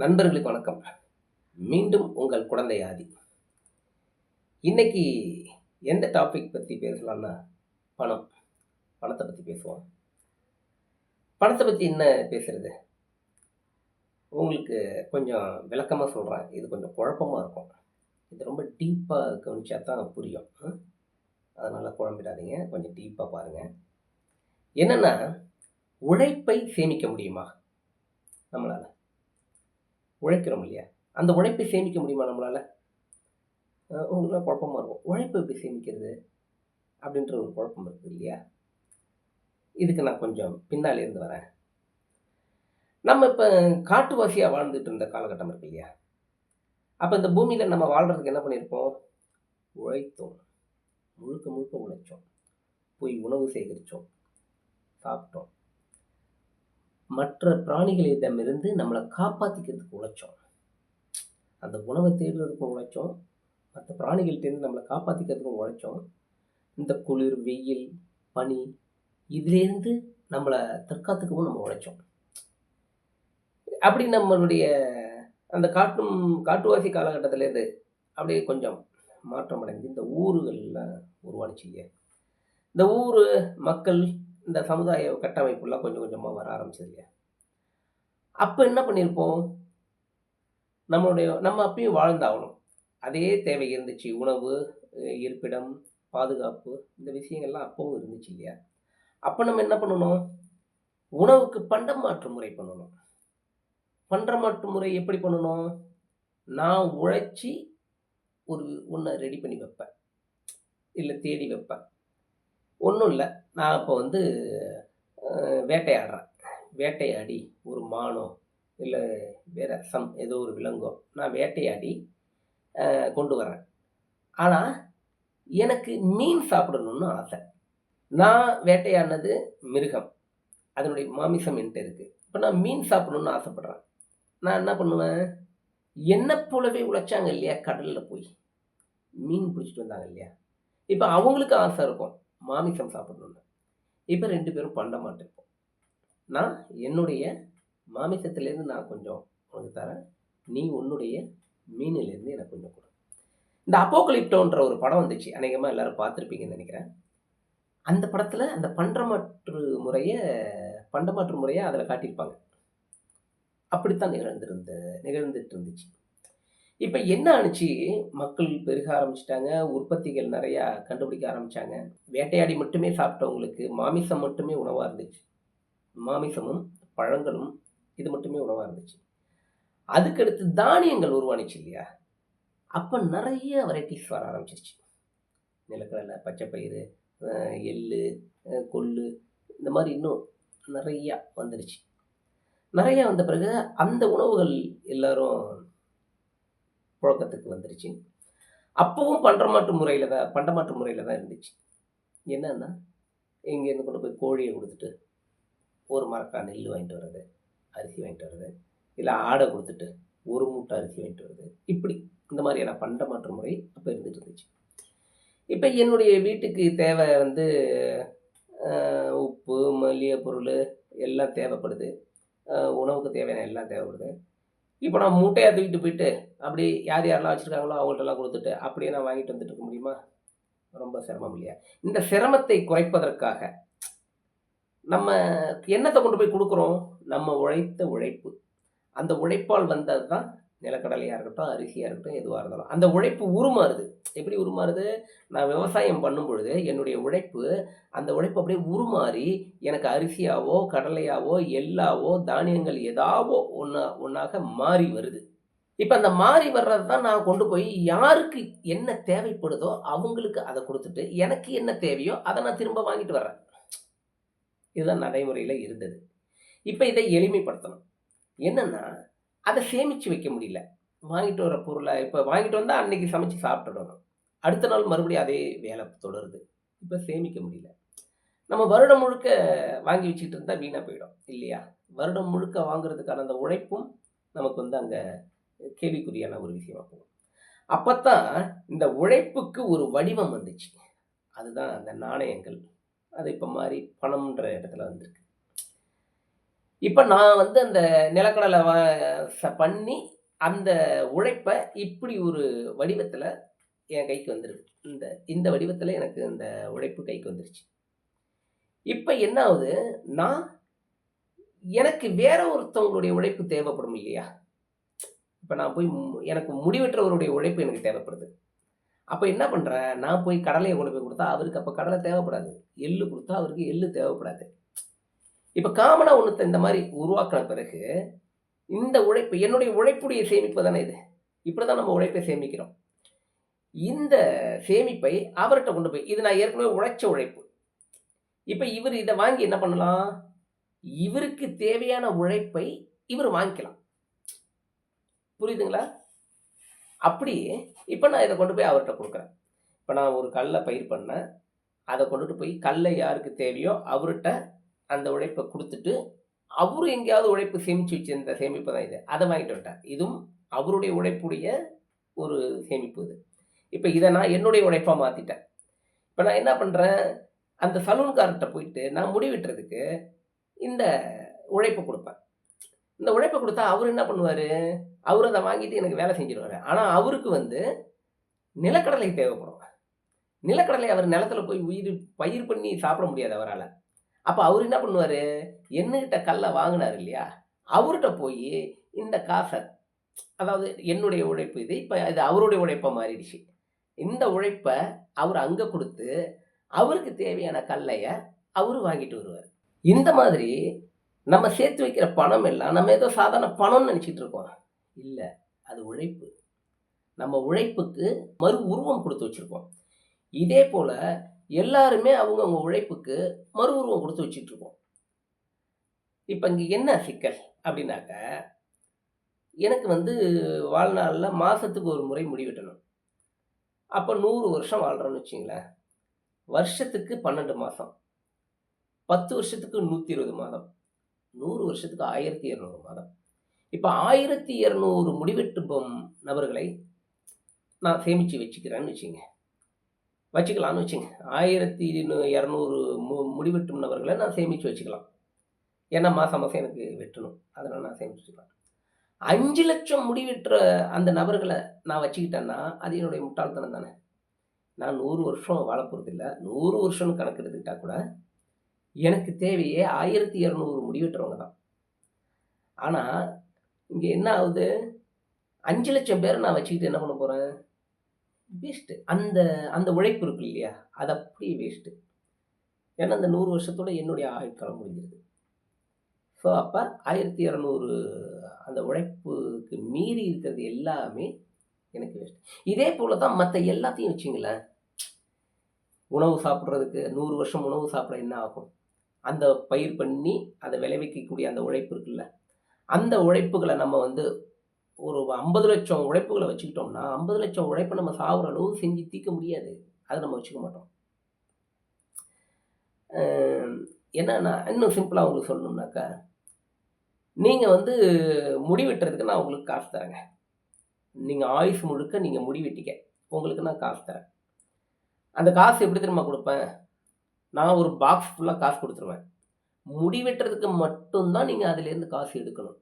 நண்பர்களுக்கு வணக்கம். மீண்டும் உங்கள் குழந்தை ஆதி. இன்னைக்கு எந்த டாபிக் பற்றி பேசலாம்னா பணம். பணத்தை பற்றி பேசுவோம். பணத்தை பற்றி என்ன பேசுறது? உங்களுக்கு கொஞ்சம் விளக்கமாக சொல்கிறேன் இது கொஞ்சம் குழப்பமாக இருக்கும். இது ரொம்ப டீப்பாக கவனிச்சா தான் புரியும். அதனால் குழம்பிடாதீங்க. கொஞ்சம் டீப்பாக பாருங்கள் என்னென்னா உழைப்பை சேமிக்க முடியுமா? நம்மளால். உழைக்கிறோம் இல்லையா? அந்த உழைப்பை சேமிக்க முடியுமா நம்மளால்? உங்களுக்குலாம் குழப்பமாக இருக்கும். உழைப்பை எப்படி சேமிக்கிறது? அப்படின்ற ஒரு குழப்பம் இருக்குது இல்லையா? இதுக்கு நான் கொஞ்சம் பின்னாலே இருந்து வரேன். நம்ம இப்போ காட்டுவாசியாக வாழ்ந்துட்டு இருந்த காலகட்டம் இருக்கு இல்லையா? அப்போ இந்த பூமியில் நம்ம வாழ்கிறதுக்கு என்ன பண்ணியிருப்போம் உழைத்தோம். முழுக்க முழுக்க உழைச்சோம். போய் உணவு சேகரித்தோம் சாப்பிட்டோம். மற்ற பிராணிகளிடமிருந்து நம்மளை காப்பாற்றிக்கிறதுக்கு உழைச்சோம். அந்த உணவை தேடுறதுக்கும் உழைச்சோம். மற்ற பிராணிகள்கிட்டேருந்து நம்மளை காப்பாற்றிக்கிறதுக்கும் உழைச்சோம். இந்த குளிர் வெயில் பனி இதுலேருந்து நம்மளை தற்காத்துக்கவும் நம்ம உழைச்சோம். அப்படி நம்மளுடைய அந்த காட்டும் காட்டுவாசி காலகட்டத்திலேருந்து அப்படியே கொஞ்சம் மாற்றம் அடைஞ்சு இந்த ஊர்கள்லாம் உருவானுச்சு. இந்த ஊர் மக்கள் இந்த சமுதாய கட்டமைப்புலாம் கொஞ்சம் கொஞ்சமாக வர ஆரம்பிச்சது இல்லையா? அப்போ என்ன பண்ணியிருப்போம் நம்மளுடைய நம்ம அப்பயும் வாழ்ந்தாகணும். அதே தேவை இருந்துச்சு. உணவு இருப்பிடம் பாதுகாப்பு இந்த விஷயங்கள்லாம் அப்பவும் இருந்துச்சு இல்லையா? அப்போ நம்ம என்ன பண்ணணும்? உணவுக்கு பண்டம் மாற்று முறை பண்ணணும். பண்ட மாற்று முறை எப்படி பண்ணணும்? நான் உழைச்சி ஒரு ஒன்றை ரெடி பண்ணி வைப்பேன். இல்லை தேடி வைப்பேன். ஒன்றும் இல்லை. நான் இப்போ வந்து வேட்டையாடுறேன். வேட்டையாடி ஒரு மானோ இல்லை வேறு சம் ஏதோ ஒரு விலங்கோ நான் வேட்டையாடி கொண்டு வரேன் ஆனால் எனக்கு மீன் சாப்பிடணும்னு ஆசை. நான் வேட்டையாடினது மிருகம். அதனுடைய மாமிசம் என்கிட்ட இருக்குது இப்போ நான் மீன் சாப்பிடணும்னு ஆசைப்பட்றேன். நான் என்ன பண்ணுவேன்? என்னை போலவே உழைச்சாங்க இல்லையா கடலில் போய். மீன் பிடிச்சிட்டு வந்தாங்க இல்லையா? இப்போ அவங்களுக்கு ஆசை இருக்கும். மாமிசம் சாப்பிடணும்னு. இப்போ ரெண்டு பேரும் பண்ண மாட்டிருப்போம் நான் என்னுடைய மாமிசத்துலேருந்து நான் கொஞ்சம் உனக்கு தரேன். நீ உன்னுடைய மீனிலேருந்து எனக்கு கொஞ்சம் கொடு. இந்த அப்போக்கலிப்டோன்ற ஒரு படம் வந்துச்சு. அநேகமாக எல்லோரும் பார்த்துருப்பீங்கன்னு நினைக்கிறேன். அந்த படத்தில் அந்த பண்டமாற்று முறையை பண்டமாற்று முறையை அதில் காட்டியிருப்பாங்க. அப்படித்தான் நிகழ்ந்திருந்த நிகழ்ந்துட்டு இருந்துச்சு. இப்போ என்ன ஆணுச்சு? மக்கள் பெருக ஆரம்பிச்சிட்டாங்க உற்பத்திகள் நிறையா கண்டுபிடிக்க ஆரம்பித்தாங்க வேட்டையாடி மட்டுமே சாப்பிட்டவங்களுக்கு மாமிசம் மட்டுமே உணவாக இருந்துச்சு. மாமிசமும் பழங்களும் இது மட்டுமே உணவாக இருந்துச்சு. அதுக்கடுத்து தானியங்கள் உருவானுச்சு இல்லையா? அப்போ நிறைய வெரைட்டிஸ் வர ஆரம்பிச்சிருச்சு. நிலக்கடலை பச்சைப்பயிறு எள்ளு கொள்ளு இந்த மாதிரி இன்னும் நிறையா வந்துடுச்சு நிறையா வந்த பிறகு அந்த உணவுகள் எல்லோரும் புழக்கத்துக்கு வந்துருச்சு. அப்பவும் பண்டமாட்டு முறையில் தான் பண்டமாட்டு முறையில் தான் இருந்துச்சு. என்னன்னா இங்கேருந்து கொண்டு போய் கோழியை கொடுத்துட்டு ஒரு மரக்கா நெல் வாங்கிட்டு வர்றது அரிசி வாங்கிட்டு வர்றது இல்லை ஆடை கொடுத்துட்டு ஒரு மூட்டை அரிசி வாங்கிட்டு வர்றது இப்படி இந்த மாதிரியான பண்டமாற்று முறை அப்போ இருந்துட்டு இருந்துச்சு. இப்போ என்னுடைய வீட்டுக்கு தேவை வந்து உப்பு மல்லிகை பொருள் எல்லாம் தேவைப்படுது. உணவுக்கு தேவையான எல்லாம் தேவைப்படுது. இப்போ நான் மூட்டையாக தூக்கிட்டு போயிட்டு அப்படி யார் யாரெல்லாம் வச்சுருக்காங்களோ அவங்கள்ட்டலாம் கொடுத்துட்டு அப்படியே நான் வாங்கிட்டு வந்துட்டு இருக்க முடியுமா? ரொம்ப சிரமம் இல்லையா? இந்த சிரமத்தை குறைப்பதற்காக நம்ம என்னத்தை கொண்டு போய் கொடுக்குறோம்? நம்ம உழைத்த உழைப்பு. அந்த உழைப்பால் வந்தது தான் நிலக்கடலையாக இருக்கட்டும் அரிசியாக இருக்கட்டும் எதுவாக இருந்தாலும். அந்த உழைப்பு உருமாறுது. எப்படி உருமாறுது? நான் விவசாயம் பண்ணும் பொழுது என்னுடைய உழைப்பு அந்த உழைப்பு அப்படியே உருமாறி எனக்கு அரிசியாவோ கடலையாவோ எல்லாவோ தானியங்கள் ஏதாவோ ஒன்றா ஒன்றாக மாறி வருது. இப்போ அந்த மாறி வர்றது தான் நான் கொண்டு போய் யாருக்கு என்ன தேவைப்படுதோ அவங்களுக்கு அதை கொடுத்துட்டு எனக்கு என்ன தேவையோ அதை நான் திரும்ப வாங்கிட்டு வர்றேன். இதுதான் நடைமுறையில் இருந்தது. இப்போ இதை எளிமைப்படுத்தணும். என்னென்னா அதை சேமித்து வைக்க முடியல. வாங்கிட்டு வர பொருளை இப்போ வாங்கிட்டு வந்தால் அன்றைக்கி சமைச்சு சாப்பிட்டுடணும். அடுத்த நாள் மறுபடியும் அதே வேலை தொடருது. இப்போ சேமிக்க முடியல. நம்ம வருடம் முழுக்க வாங்கி வச்சுக்கிட்டு இருந்தால் வீணாக போயிடும் இல்லையா? வருடம் முழுக்க வாங்குறதுக்கான அந்த உழைப்பும் நமக்கு வந்து அங்கே கேள்விக்குறியான ஒரு விஷயமா போகும். அப்போத்தான் இந்த உழைப்புக்கு ஒரு வடிவம் வந்துச்சு. அதுதான் அந்த நாணயங்கள். அது இப்போ மாதிரி பணம்ன்ற இடத்துல வந்திருக்கு. இப்போ நான் வந்து அந்த நிலக்கடலை வ ச பண்ணி அந்த உழைப்பை இப்படி ஒரு வடிவத்தில் என் கைக்கு வந்துருக்கு இந்த இந்த வடிவத்தில் எனக்கு இந்த உழைப்பு கைக்கு வந்துருச்சு. இப்போ என்ன ஆகுது? நான் எனக்கு வேற ஒருத்தவங்களுடைய உழைப்பு தேவைப்படும் இல்லையா? இப்போ நான் போய் எனக்கு முடிவெற்றவருடைய உழைப்பு எனக்கு தேவைப்படுது. அப்போ என்ன பண்ணுறேன் நான் போய் கடலையை கொண்டு போய் கொடுத்தா அவருக்கு அப்போ கடலை தேவைப்படாது. எள்ளு கொடுத்தா அவருக்கு எள்ளு தேவைப்படாது. இப்போ காமனாக ஒன்று இந்த மாதிரி உருவாக்கின பிறகு இந்த உழைப்பு என்னுடைய உழைப்புடைய சேமிப்பு தானே இது. இப்படி தான் நம்ம உழைப்பை சேமிக்கிறோம். இந்த சேமிப்பை அவர்கிட்ட கொண்டு போய் இது நான் ஏற்கனவே உழைச்ச உழைப்பு. இப்போ இவர் இதை வாங்கி என்ன பண்ணலாம்? இவருக்கு தேவையான உழைப்பை இவர் வாங்கிக்கலாம். புரியுதுங்களா? அப்படி இப்போ நான் இதை கொண்டு போய் அவர்கிட்ட கொடுக்குறேன். இப்போ நான் ஒரு கல்லை பயிர் பண்ணேன். அதை கொண்டுட்டு போய் கல்லை யாருக்கு தேவையோ அவர்கிட்ட அந்த உழைப்பை கொடுத்துட்டு அவரு எங்கேயாவது உழைப்பு சேமித்து வச்சிருந்த சேமிப்பு தான் இது. அதை வாங்கிட்டு வந்துட்டேன். இதுவும் அவருடைய உழைப்புடைய ஒரு சேமிப்பு இது. இப்போ இதை நான் என்னுடைய உழைப்பாக மாற்றிட்டேன் இப்போ நான் என்ன பண்ணுறேன் அந்த சலூன்கார்ட்ட போயிட்டு நான் முடி வெட்டுறதுக்கு இந்த உழைப்பை கொடுப்பேன். இந்த உழைப்பை கொடுத்தா அவர் என்ன பண்ணுவார்? அவர் அதை வாங்கிட்டு எனக்கு வேலை செஞ்சிருவார். ஆனால் அவருக்கு வந்து நிலக்கடலை தேவைப்படும். நிலக்கடலை அவர் நிலத்துல போய் உயிர் பயிர் பண்ணி சாப்பிட முடியாது அவரால். அப்போ அவர் என்ன பண்ணுவார்? என்னகிட்ட கல்லை வாங்கினார் இல்லையா? அவர்கிட்ட போய் இந்த காசை அதாவது என்னுடைய உழைப்பு இது இப்போ இது அவருடைய உழைப்பாக மாறிடுச்சு. இந்த உழைப்பை அவர் அங்கே கொடுத்து அவருக்கு தேவையான கல்லையை அவர் வாங்கிட்டு வருவார். இந்த மாதிரி நம்ம சேர்த்து வைக்கிற பணம் எல்லாம் நம்ம ஏதோ சாதாரண பணம்னு நினச்சிட்டு இருக்கோம். இல்லை அது உழைப்பு. நம்ம உழைப்புக்கு மறு உருவம் கொடுத்து வச்சுருக்கோம். இதே போல் எல்லாருமே அவங்கவுங்க உழைப்புக்கு மறு உருவம் கொடுத்து வச்சுட்டு இருக்கோம். இப்போ இங்கே என்ன சிக்கல் அப்படின்னாக்க எனக்கு வந்து வாழ்நாளில் மாதத்துக்கு ஒரு முறை முடிவெட்டணும் அப்போ நூறு வருஷம் வாழ்கிறோன்னு வச்சிங்களேன். வருஷத்துக்கு பன்னெண்டு மாதம் பத்து வருஷத்துக்கு நூற்றி இருபது மாதம். நூறு வருஷத்துக்கு ஆயிரத்தி இரநூறு மாதம். இப்போ ஆயிரத்தி இரநூறு முடிவெட்டுபம் நபர்களை நான் சேமித்து வச்சுக்கிறேன்னு வச்சுங்க. வச்சுக்கலாம்னு வச்சுங்க. ஆயிரத்தி இரநூறு மு முடிவெட்டும் நபர்களை நான் சேமித்து வச்சுக்கலாம். ஏன்னா மாதம் மாதம் எனக்கு வெட்டணும். அதனால் நான் சேமித்து வச்சுக்கலாம். அஞ்சு லட்சம் முடிவெட்டுற அந்த நபர்களை நான் வச்சுக்கிட்டேன்னா அது என்னுடைய முட்டாள்தனம் தானே. நான் நூறு வருஷம் வாழ போகிறதில்ல நூறு வருஷம்னு கணக்கு எடுத்துக்கிட்டால் கூட எனக்கு தேவையே ஆயிரத்தி இரநூறு முடிவெட்டுறவங்க தான் ஆனால் இங்கே என்ன ஆகுது? அஞ்சு லட்சம் பேரை நான் வச்சுக்கிட்டு என்ன பண்ண போகிறேன் வேஸ்ட்டு அந்த அந்த உழைப்பு இருக்கு இல்லையா? அது அப்படியே வேஸ்ட்டு ஏன்னா அந்த நூறு வருஷத்தோட என்னுடைய ஆயுட்காலம் முடிஞ்சிருது. ஸோ அப்போ ஆயிரத்தி இரநூறு அந்த உழைப்புக்கு மீறி இருக்கிறது எல்லாமே எனக்கு வேஸ்ட் இதே போல் தான் மற்ற எல்லாத்தையும் வச்சிங்களேன். உணவு சாப்பிட்றதுக்கு நூறு வருஷம் உணவு சாப்பிட என்ன ஆகும்? அந்த பயிர் பண்ணி அதை விளைவிக்கக்கூடிய அந்த உழைப்பு இருக்குல்ல அந்த உழைப்புகளை நம்ம வந்து ஒரு ஐம்பது லட்சம் உழைப்புகளை வச்சுக்கிட்டோம்னா ஐம்பது லட்சம் உழைப்பை நம்ம சாகுற அளவு செஞ்சு தீர்க்க முடியாது. அதை நம்ம வச்சுக்க மாட்டோம். என்னன்னா இன்னும் சிம்பிளாக உங்களுக்கு சொல்லணும்னாக்கா நீங்கள் வந்து முடி வெட்டுறதுக்கு நான் உங்களுக்கு காசு தரேங்க. நீங்கள் ஆயுஷ் முழுக்க நீங்கள் முடி வெட்டிக்க உங்களுக்கு நான் காசு தரேன். அந்த காசு எப்படி திரும்ப கொடுப்பேன்? நான் ஒரு பாக்ஸ் ஃபுல்லாக காசு கொடுத்துருவேன். முடி வெட்டுறதுக்கு மட்டும்தான் நீங்கள் அதுலேருந்து காசு எடுக்கணும்.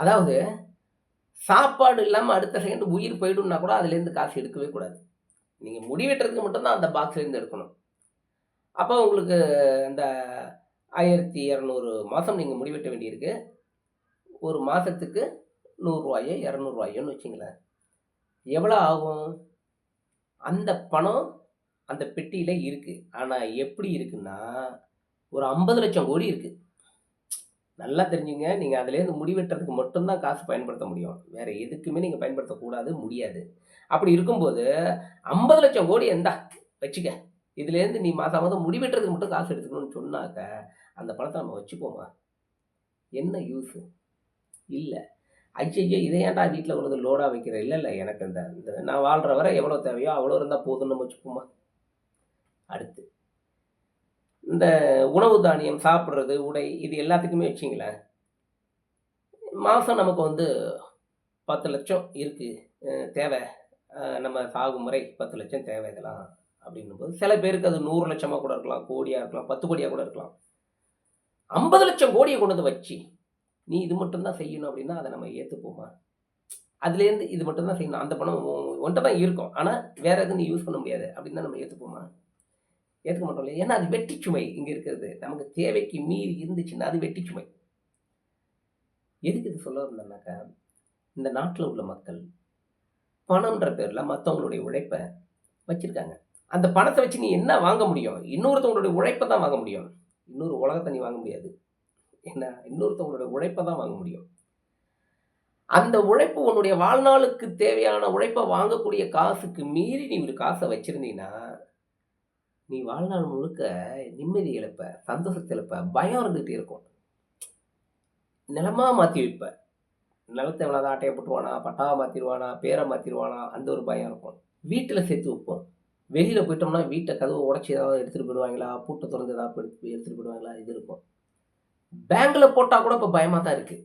அதாவது சாப்பாடு இல்லாமல் அடுத்த செகண்ட் உயிர் போயிடும்னா கூட அதுலேருந்து காசு எடுக்கவே கூடாது. நீங்கள் முடி வெட்டுறதுக்கு மட்டும்தான் அந்த பாக்ஸ்லேருந்து எடுக்கணும். அப்போ உங்களுக்கு இந்த ஆயிரத்தி இரநூறு மாதம் நீங்கள் முடி வெட்ட வேண்டியிருக்கு. ஒரு மாதத்துக்கு நூறுரூவாயோ இரநூறுவாயோன்னு வச்சுங்களேன். எவ்வளோ ஆகும்? அந்த பணம் அந்த பெட்டியில் இருக்குது ஆனால் எப்படி இருக்குன்னா ஒரு ஐம்பது லட்சம் கோடி இருக்குது நல்லா தெரிஞ்சுங்க. நீங்கள் அதுலேருந்து முடிவெட்டுறதுக்கு மட்டும்தான் காசு பயன்படுத்த முடியும். வேறு எதுக்குமே நீங்கள் பயன்படுத்தக்கூடாது முடியாது. அப்படி இருக்கும்போது ஐம்பது லட்சம் கோடி எந்தா வச்சுக்க. இதுலேருந்து நீ மாதம் மாதம் முடிவெட்டுறதுக்கு மட்டும் காசு எடுத்துக்கணும்னு சொன்னாக்க அந்த பணத்தை நம்ம வச்சுப்போமா? என்ன யூஸு இல்லை. ஐயோ இதை ஏன்டா வீட்டில் கொண்டு வந்து லோடாக வைக்கிற? இல்லை இல்லை எனக்கு இந்த இந்த நான் வாழ்கிற வரை எவ்வளோ தேவையோ அவ்வளோ இருந்தால் போதும்னு நம்ம வச்சுப்போமா? அடுத்து. இந்த உணவு தானியம் சாப்பிட்றது உடை இது எல்லாத்துக்குமே வச்சிங்களேன் மாதம் நமக்கு வந்து பத்து லட்சம் இருக்குது தேவை. நம்ம சாகும் முறை பத்து லட்சம் தேவை இதெல்லாம் அப்படின்னும் போது சில பேருக்கு அது நூறு லட்சமாக கூட இருக்கலாம் கோடியாக இருக்கலாம் பத்து கோடியாக கூட இருக்கலாம். ஐம்பது லட்சம் கோடியை கொண்டு வந்து வச்சு நீ இது மட்டும்தான் செய்யணும் அப்படின்னா அதை நம்ம ஏற்றுப்போமா அதுலேருந்து இது மட்டும்தான் செய்யணும். அந்த பணம் ஒன்றை தான் இருக்கும். ஆனால் வேறு எதுவும் நீ யூஸ் பண்ண முடியாது. அப்படின்னா நம்ம ஏற்றுப்போமா ஏற்றுக்க மாட்டோம் இல்லையா? ஏன்னா அது வெட்டி சுமை இங்கே இருக்கிறது. நமக்கு தேவைக்கு மீறி இருந்துச்சுன்னா அது வெட்டி சுமை. எதுக்கு இது சொல்ல வந்தேன்னாக்கா இந்த நாட்டில் உள்ள மக்கள் பணம்ன்ற பேரில் மற்றவங்களுடைய உழைப்பை வச்சுருக்காங்க. அந்த பணத்தை வச்சு நீ என்ன வாங்க முடியும்? இன்னொருத்தவங்களுடைய உழைப்பை தான் வாங்க முடியும். இன்னொரு உலகத்தை நீ வாங்க முடியாது. என்ன இன்னொருத்தவங்களுடைய உழைப்பை தான் வாங்க முடியும். அந்த உழைப்பு உன்னுடைய வாழ்நாளுக்கு தேவையான உழைப்பை வாங்கக்கூடிய காசுக்கு மீறி நீ ஒரு காசை வச்சுருந்தீங்கன்னா நீ வாழ்நாள் முழுக்க நிம்மதி இழப்ப சந்தோஷத்தை இழப்ப பயம் இருந்துகிட்டே இருக்கும். நிலமாக மாற்றி வைப்ப. நிலத்தை எவ்வளோ ஆட்டையை போட்டுருவானா பட்டாவை மாற்றிடுவானா பேரை மாற்றிடுவானா அந்த ஒரு பயம் இருக்கும். வீட்டில் சேர்த்து வைப்போம். வெளியில் போயிட்டோம்னா வீட்டை கதவை உடச்சி ஏதாவது எடுத்துகிட்டு போயிடுவாங்களா பூட்டை திறந்து ஏதாவது எடுத்து எடுத்துகிட்டு போயிடுவாங்களா இது இருக்கும். பேங்க்கில் போட்டால் கூட இப்போ பயமாக தான் இருக்குது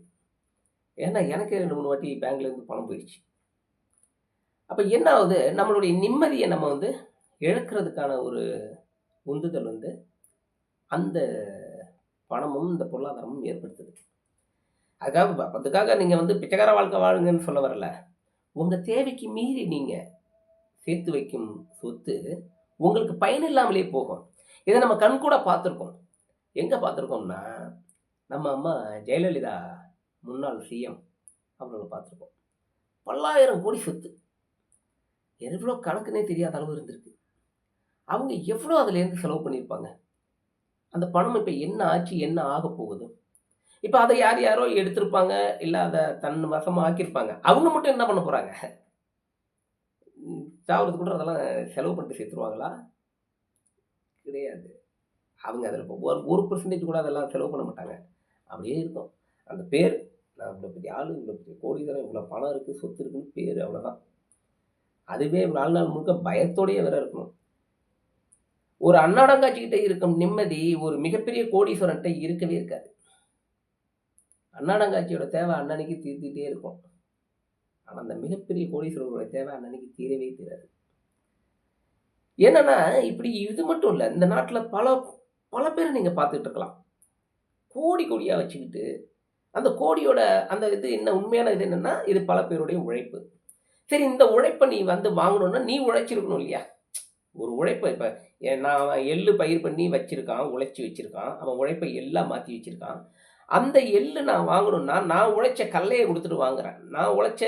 ஏன்னா எனக்கு ரெண்டு மூணு வாட்டி பேங்க்லேருந்து பணம் போயிடுச்சு. அப்போ என்ன ஆகுது? நம்மளுடைய நிம்மதியை நம்ம வந்து இழக்கிறதுக்கான ஒரு உந்துதல் வந்து அந்த பணமும் இந்த பொருளாதாரமும் ஏற்படுத்துது. அதுக்காக அதுக்காக நீங்கள் வந்து பிச்சைக்கார வாழ்க்கை வாழுங்கன்னு சொல்ல வரல. உங்கள் தேவைக்கு மீறி நீங்கள் சேர்த்து வைக்கும் சொத்து உங்களுக்கு பயனில்லாமலே போகும். இதை நம்ம கண் கூட பார்த்துருக்கோம். எங்கே பார்த்துருக்கோம்னா நம்ம அம்மா ஜெயலலிதா முன்னாள் சிஎம் அவர்களை பார்த்துருக்கோம். பல்லாயிரம் கோடி சொத்து. எவ்வளோ கணக்குனே தெரியாத அளவு இருந்திருக்கு. அவங்க எவ்வளோ அதுலேருந்து செலவு பண்ணியிருப்பாங்க? அந்த பணம் இப்போ என்ன ஆச்சு என்ன ஆக போகுது? இப்போ அதை யார் யாரோ எடுத்திருப்பாங்க இல்லை அதை தன் வசமாக ஆக்கியிருப்பாங்க. அவங்க மட்டும் என்ன பண்ண போகிறாங்க சாவறதுக்கு கூட அதெல்லாம் செலவு பண்ணிட்டு சேர்த்துருவாங்களா? கிடையாது. அவங்க அதில் ஒரு ஒரு பர்சன்டேஜ் கூட அதெல்லாம் செலவு பண்ண மாட்டாங்க. அப்படியே இருக்கும். அந்த பேர் நான் இவ்வளோ பெரிய ஆள் இவ்வளோ பெரிய கோடீஸ்வரன் இவ்வளோ பணம் இருக்குது சொத்து இருக்குன்னு பேர் அவ்வளோதான் அதுவே நாலு நாள் முழுக்க பயத்தோடயே வேற இருக்கணும். ஒரு அண்ணாடங்காட்சிக்கிட்ட இருக்கும் நிம்மதி ஒரு மிகப்பெரிய கோடீஸ்வரன்ட்ட இருக்கவே இருக்காது. அண்ணாடங்காட்சியோட தேவை அன்னன்னைக்கு தீர்த்துட்டே இருக்கும். ஆனால் அந்த மிகப்பெரிய கோடீஸ்வரரோட தேவை அன்னன்னைக்கு தீரவே தீராது. என்னன்னா இப்படி இது மட்டும் இல்லை இந்த நாட்டில் பல பல பேரை நீங்கள் பார்த்துட்டு இருக்கலாம். கோடி கோடியாக வச்சுக்கிட்டு அந்த கோடியோட அந்த இது என்ன உண்மையான இது என்னென்னா இது பல பேருடைய உழைப்பு. சரி இந்த உழைப்பை நீ வந்து வாங்கணும்னா நீ உழைச்சிருக்கணும் இல்லையா? ஒரு உழைப்பை இப்போ நான் எள்ளு பயிர் பண்ணி வச்சுருக்கான் உழைச்சி வச்சுருக்கான். அவன் உழைப்பை எல்லாம் மாற்றி வச்சுருக்கான். அந்த எள்ளு நான் வாங்கணும்னா நான் உழைச்ச கல்லையை கொடுத்துட்டு வாங்குறேன். நான் உழைச்ச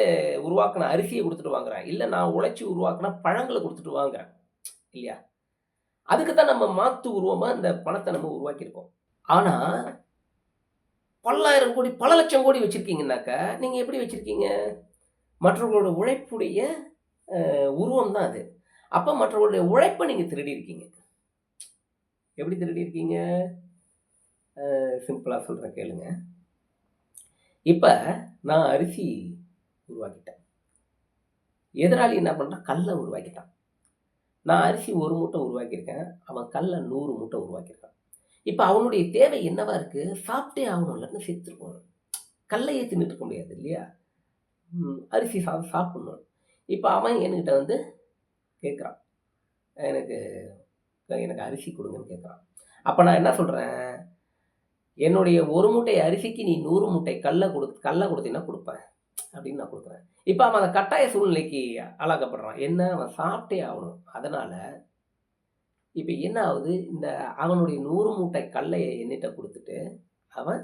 உருவாக்கின அரிசியை கொடுத்துட்டு வாங்குறேன். இல்லை நான் உழைச்சி உருவாக்கின பழங்களை கொடுத்துட்டு வாங்குறேன். இல்லையா? அதுக்கு தான் நம்ம மாற்று உருவமாக இந்த பணத்தை நம்ம உருவாக்கியிருக்கோம். ஆனால் பல்லாயிரம் கோடி பல லட்சம் கோடி வச்சுருக்கீங்கன்னாக்கா நீங்கள் எப்படி வச்சுருக்கீங்க? மற்றவர்களோட உழைப்புடைய உருவம் தான் அது. அப்போ மற்றவர்களுடைய உழைப்பை நீங்கள் திருடி இருக்கீங்க. எப்படி திருடி இருக்கீங்க? சிம்பிளாக சொல்கிறேன் கேளுங்க. இப்போ நான் அரிசி உருவாக்கிட்டேன். எதிராளி என்ன பண்ணுறான் கல்லை உருவாக்கிட்டான். நான் அரிசி ஒரு மூட்டை உருவாக்கியிருக்கேன். அவன் கல்லை நூறு மூட்டை உருவாக்கியிருக்கான். இப்போ அவனுடைய தேவை என்னவா இருக்குது சாப்பிட்டே ஆகணும் இல்லைன்னு செத்துருக்கணும் கல்லையே தின்னுட்டு இருக்க முடியாது இல்லையா? அரிசி சா சாப்பிடணும். இப்போ அவன் என்கிட்ட வந்து கேட்குறான் எனக்கு எனக்கு அரிசி கொடுங்கன்னு கேட்குறான் அப்போ நான் என்ன சொல்கிறேன் என்னுடைய ஒரு மூட்டை அரிசிக்கு நீ நூறு மூட்டை கல்லை கொடு கல்லை கொடுத்தீங்கன்னா கொடுப்பேன் அப்படின்னு நான் கொடுக்குறேன். இப்போ அவன் அந்த கட்டாய சூழ்நிலைக்கு ஆளாக்கப்படுறான். என்ன? அவன் சாப்பிட்டே ஆகணும். அதனால் இப்போ என்ன ஆகுது? இந்த அவனுடைய நூறு மூட்டை கல்லையை என்னிட்ட கொடுத்துட்டு அவன்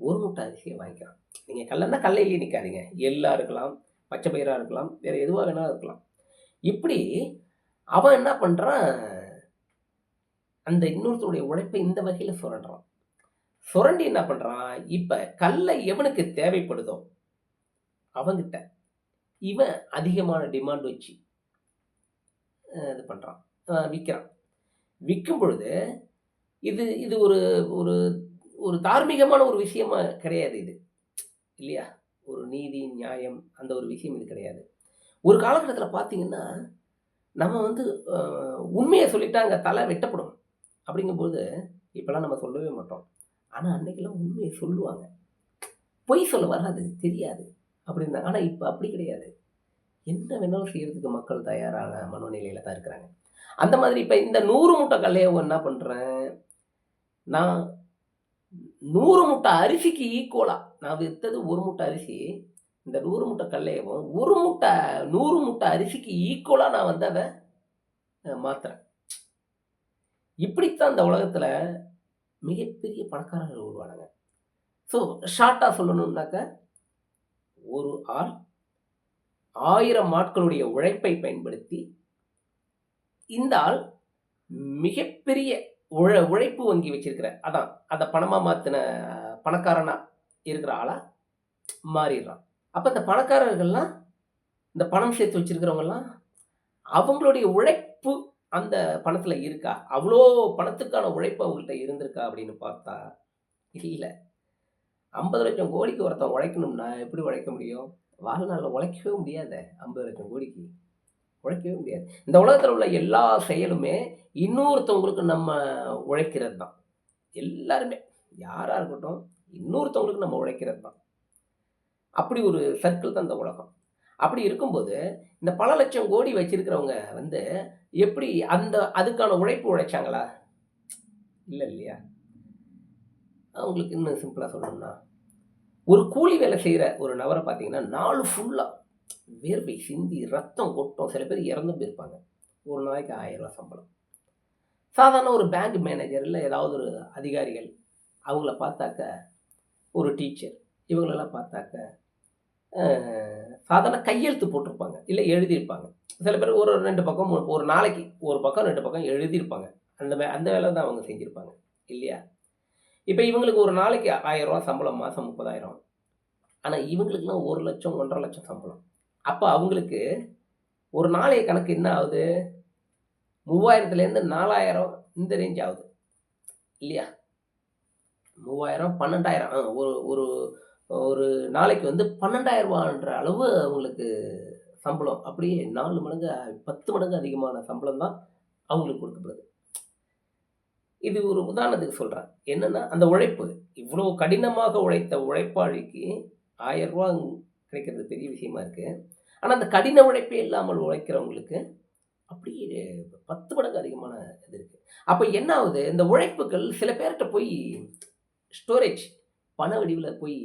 ஒரு மூட்டை அரிசியை வாங்கிக்கிறான். நீங்கள் கல்லைன்னா கல்லையிலேயே நிற்காதீங்க எள்ளாக இருக்கலாம் பச்சை பயிராக இருக்கலாம் வேறு எதுவாக வேணாலும் இருக்கலாம். இப்படி அவன் என்ன பண்ணுறான் அந்த இன்னொருத்தருடைய உழைப்பை இந்த வகையில் சுரண்டுறான். சுரண்டி என்ன பண்ணுறான் இப்போ கல்லை எவனுக்கு தேவைப்படுதோ அவங்கிட்ட இவன் அதிகமான டிமாண்ட் வச்சு இது பண்ணுறான் விற்கிறான் விற்கும் பொழுது இது இது ஒரு ஒரு ஒரு தார்மீகமான ஒரு விஷயமா கிடையாது இது. இல்லையா? ஒரு நீதி நியாயம் அந்த ஒரு விஷயம் இது கிடையாது. ஒரு காலகட்டத்தில் பார்த்தீங்கன்னா நம்ம வந்து உண்மையை சொல்லிட்டா அங்கே தலை வெட்டப்படும். அப்படிங்கும்போது இப்போலாம் நம்ம சொல்லவே மாட்டோம். ஆனால் அன்னைக்கெல்லாம் உண்மையை சொல்லுவாங்க. பொய் சொல்ல வராது தெரியாது. அப்படின்னா ஆனால் இப்போ அப்படி கிடையாது. என்ன வேணாலும் செய்கிறதுக்கு மக்கள் தயாரான மனோநிலையில் தான் இருக்கிறாங்க. அந்த மாதிரி இப்போ இந்த நூறு மூட்டை கல்லையை என்ன பண்ணுறேன் நான் நூறு முட்டை அரிசிக்கு ஈக்குவலாக நான் விற்றது ஒரு முட்டை அரிசி இந்த நூறு முட்டை கல்லையவும் ஒரு முட்டை நூறு முட்டை அரிசிக்கு ஈக்குவலாக நான் வந்து அதை மாற்றுறேன் இப்படித்தான் இந்த உலகத்தில் மிகப்பெரிய பணக்காரர்கள் உருவானாங்க. ஸோ ஷார்ட்டாக சொல்லணும்னாக்க ஒரு ஆள் ஆயிரம் ஆட்களுடைய உழைப்பை பயன்படுத்தி இந்த ஆள் மிகப்பெரிய உழ உழைப்பு வங்கி வச்சிருக்கிற அதான் அதை பணமாக மாற்றின பணக்காரனாக இருக்கிற ஆளாக மாறிடுறான். அப்போ இந்த பணக்காரர்கள்லாம் இந்த பணம் சேர்த்து வச்சிருக்கிறவங்கலாம் அவங்களுடைய உழைப்பு அந்த பணத்தில் இருக்கா? அவ்வளோ பணத்துக்கான உழைப்பு அவங்கள்ட்ட இருந்திருக்கா அப்படின்னு பார்த்தா இல்லை. ஐம்பது லட்சம் கோடிக்கு ஒருத்தன் உழைக்கணும்னா எப்படி உழைக்க முடியும்? வாழ்நாளில் உழைக்கவே முடியாத ஐம்பது லட்சம் கோடிக்கு. உழைக்கவே முடியாது. இந்த உலகத்தில் உள்ள எல்லா செயலுமே இன்னொருத்தவங்களுக்கு நம்ம உழைக்கிறது தான் எல்லாருமே யாராக இருக்கட்டும் இன்னொருத்தவங்களுக்கு நம்ம உழைக்கிறது தான் அப்படி ஒரு சர்க்கிள் தான் இந்த உலகம். அப்படி இருக்கும்போது இந்த பல லட்சம் கோடி வச்சிருக்கிறவங்க வந்து எப்படி அந்த அதுக்கான உழைப்பு உழைச்சாங்களா? இல்லை இல்லையா? அவங்களுக்கு இன்னும் சிம்பிளாக சொல்லணும்னா ஒரு கூலி வேலை செய்கிற ஒரு நபரை பார்த்தீங்கன்னா நாலு ஃபுல்லாக வேர்வை சிந்தி ரத்தம் கொட்டும் சில பேர் இறந்து போயிருப்பாங்க. ஒரு நாளைக்கு ஆயிரரூவா சம்பளம். சாதாரண ஒரு பேங்க் மேனேஜர் இல்லை ஏதாவது ஒரு அதிகாரிகள் அவங்கள பார்த்தாக்க ஒரு டீச்சர் இவங்களெல்லாம் பார்த்தாக்க சாதாரண கையெழுத்து போட்டிருப்பாங்க. இல்லை எழுதியிருப்பாங்க. சில பேர் ஒரு ரெண்டு பக்கம் மூணு- ஒரு நாளைக்கு ஒரு பக்கம் ரெண்டு பக்கம் எழுதியிருப்பாங்க. அந்த வே அந்த வேலை தான் அவங்க செஞ்சுருப்பாங்க. இல்லையா? இப்போ இவங்களுக்கு ஒரு நாளைக்கு ஆயிரரூவா சம்பளம் மாதம் முப்பதாயிரம். ஆனால் இவங்களுக்குலாம் ஒரு லட்சம் ஒன்றரை லட்சம் சம்பளம். அப்போ அவங்களுக்கு ஒரு நாளைய கணக்கு என்ன ஆகுது? மூவாயிரத்துலேருந்து நாலாயிரம் இந்த ரேஞ்ச் ஆகுது. இல்லையா? மூவாயிரம் பன்னெண்டாயிரம். ஒரு ஒரு நாளைக்கு வந்து பன்னெண்டாயிரம் ரூபான்ற அளவு அவங்களுக்கு சம்பளம். அப்படியே நாலு மடங்கு பத்து மடங்கு அதிகமான சம்பளம் தான் அவங்களுக்கு கொடுக்கப்படுது. இது ஒரு உதாரணத்துக்கு சொல்கிறேன் என்னென்னா அந்த உழைப்பு இவ்வளோ கடினமாக உழைத்த உழைப்பாளிக்கு ஆயிரம் ரூபா கிடைக்கிறது பெரிய விஷயமா இருக்குது ஆனால் அந்த கடின உழைப்பே இல்லாமல் உழைக்கிறவங்களுக்கு அப்படியே பத்து மடங்கு அதிகமான இது இருக்குது அப்போ என்ன ஆகுது? இந்த உழைப்புகள் சில பேர்கிட்ட போய் ஸ்டோரேஜ் பண வடிவில் போய்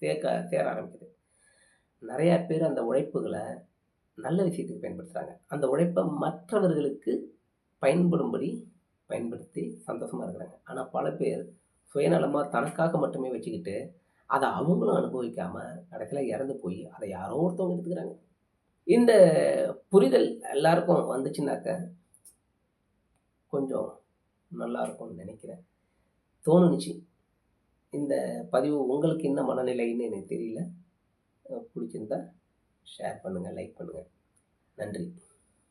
சேர்க்க சேர ஆரம்பிக்குது. நிறையா பேர் அந்த உழைப்புகளை நல்ல விஷயத்துக்கு பயன்படுத்துகிறாங்க அந்த உழைப்பை மற்றவர்களுக்கு பயன்படும்படி பயன்படுத்தி சந்தோஷமாக இருக்கிறாங்க. ஆனால் பல பேர் சுயநலமாக தனக்காக மட்டுமே வச்சுக்கிட்டு அதை அவங்களும் அனுபவிக்காமல் கடைசியில் இறந்து போய் அதை யாரோ ஒருத்தவங்க எடுத்துக்கிறாங்க. இந்த புரிதல் எல்லாருக்கும் வந்துச்சுனாக்க கொஞ்சம் நல்லா இருக்கும்னு நினைக்கிறேன். தோணுச்சு இந்த பதிவு உங்களுக்கு என்ன மனநிலைன்னு எனக்கு தெரியல. பிடிச்சிருந்தா ஷேர் பண்ணுங்கள் லைக் பண்ணுங்கள் நன்றி.